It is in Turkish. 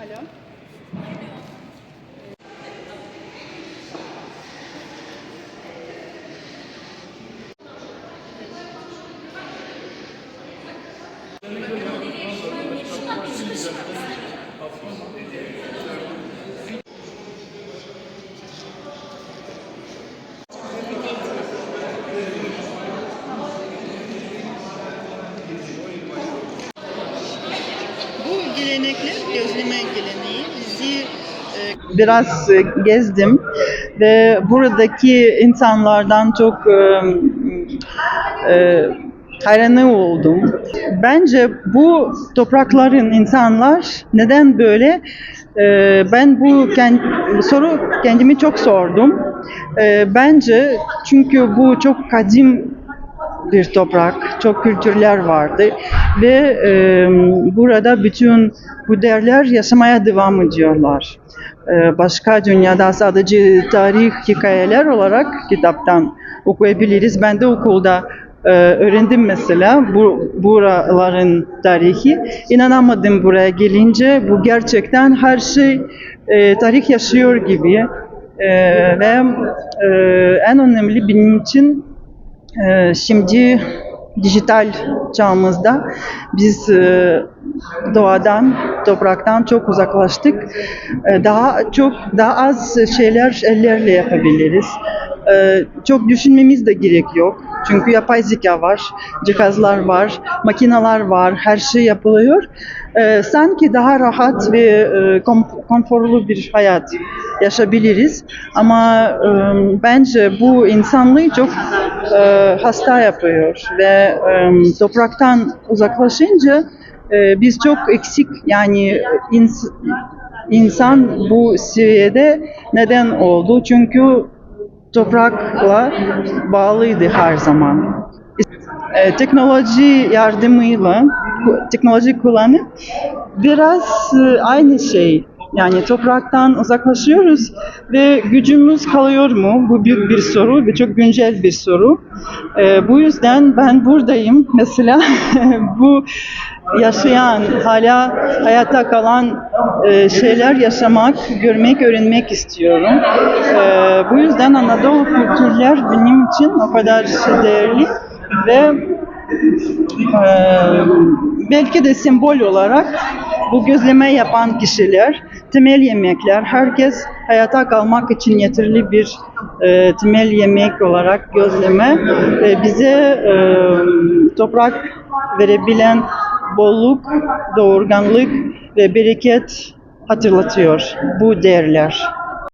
Alo. Bu gelenekler gözleme geleneği e, biraz e, gezdim ve buradaki insanlardan çok e, e, hayranı oldum. Bence bu toprakların insanlar neden böyle? E, ben bu kend- soru kendimi çok sordum. E, bence çünkü bu çok kadim bir toprak, çok kültürler vardı ve e, burada bütün bu değerler yaşamaya devam ediyorlar. E, başka dünyada sadece tarih hikayeler olarak kitaptan okuyabiliriz. Ben de okulda e, öğrendim mesela bu buraların tarihi. İnanamadım buraya gelince. Bu gerçekten her şey e, tarih yaşıyor gibi. E, ve e, en önemli benim için ee, Şimdi dijital çağımızda biz e, doğadan, topraktan çok uzaklaştık. Ee, Daha çok, daha az şeyler ellerle yapabiliriz. Ee, Çok düşünmemiz de gerek yok. Çünkü yapay zeka var, cihazlar var, makineler var, her şey yapılıyor. Ee, Sanki daha rahat ve e, konforlu bir hayat yaşayabiliriz. Ama e, bence bu insanlığı çok e, hasta yapıyor ve e, topraktan uzaklaşınca e, biz çok eksik yani ins- insan bu seviyede neden oldu? Çünkü toprakla bağlıydı her zaman. E, teknoloji yardımıyla, teknoloji kullanıp biraz e, aynı şey. Yani topraktan uzaklaşıyoruz ve gücümüz kalıyor mu? Bu büyük bir soru ve çok güncel bir soru. E, bu yüzden ben buradayım. Mesela bu yaşayan, hala hayatta kalan e, şeyler yaşamak, görmek, öğrenmek istiyorum. E, bu yüzden Anadolu kültürler benim için o kadar değerli ve e, belki de sembol olarak bu gözleme yapan kişiler, temel yemekler, herkes hayata kalmak için yeterli bir e, temel yemek olarak gözleme e, bize e, toprak verebilen bolluk, doğurganlık ve bereket hatırlatıyor bu değerler.